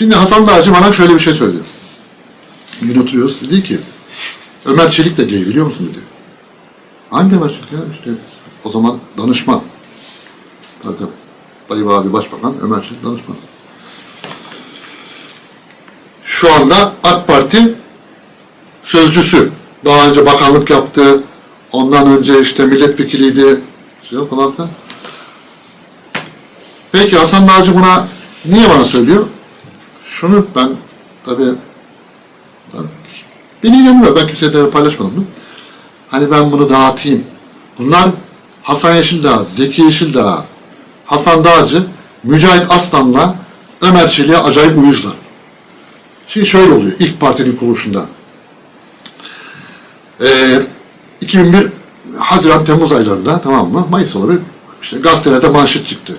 Şimdi Hasan Dağcı bana şöyle bir şey söyledi. Bir gün oturuyoruz. Dedi ki Ömer Çelik de gay biliyor musun dedi. Hangi Ömer Çelik ya? İşte o zaman danışman. Tabii tabii. Tayyip abi başbakan, Ömer Çelik danışman. Şu anda AK Parti sözcüsü. Daha önce bakanlık yaptı. Ondan önce işte milletvekiliydi. Şey falan filan. Peki Hasan Dağcı buna niye bana söylüyor? Şunu ben tabii ben, beni ilgilenmiyor. Ben kimseye de paylaşmadım. Hani ben bunu dağıtayım. Bunlar Hasan Yeşildağ, Zeki Yeşildağ, Hasan Dağcı, Mücahit Aslan'la Ömer Çelik'e acayip uyuzlar. Şimdi şöyle oluyor ilk partinin kuruluşunda. Ee, 2001 Haziran Temmuz aylarında tamam mı? Mayıs olabilir. İşte gazetelerde manşet çıktı.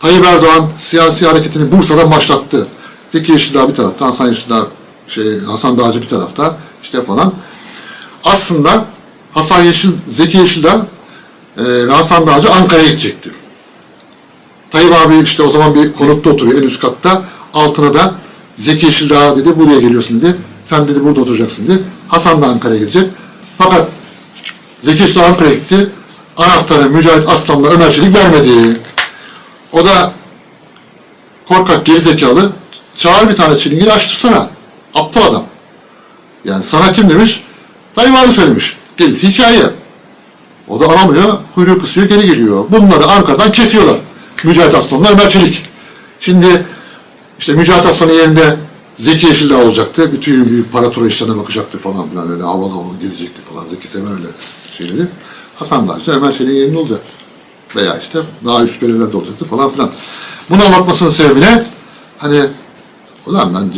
Tayyip Erdoğan siyasi hareketini Bursa'dan başlattı. Zeki Yeşildağ bir tarafta, Hasan Yeşildağ, şey, Hasan Dağcı bir tarafta işte falan. Aslında Hasan Yeşil, Zeki Yeşildağ e, ve Hasan Dağcı Ankara'ya gidecekti. Tayyip abi işte o zaman bir konutta oturuyor en üst katta. Altına da Zeki Yeşildağ dedi buraya geliyorsun dedi. Sen dedi burada oturacaksın dedi. Hasan da Ankara'ya gidecek. Fakat Zeki Yeşildağ Ankara'ya gitti. Anahtarı Mücahit Aslan'la Ömer Çelik vermedi. O da korkak gerizekalı çağır bir tane çilingiri açtırsana. Aptal adam. Yani sana kim demiş? Abi söylemiş. Gerisi hikaye. O da alamıyor, kuyruğu kısıyor, geri geliyor. Bunları arkadan kesiyorlar. Mücahit Aslan'la Ömer Çelik. Şimdi işte Mücahit Aslan'ın yerinde Zeki Yeşildağ olacaktı. Bütün büyük paratura işlerine bakacaktı falan filan öyle havalı havalı gezecekti falan. Zeki sever öyle şeyleri. Hasan Dağcı Ömer Çelik'in yerinde olacaktı. Veya işte daha üst görevlerde olacaktı falan filan. Bunu anlatmasının sebebi ne? Hani ulan ben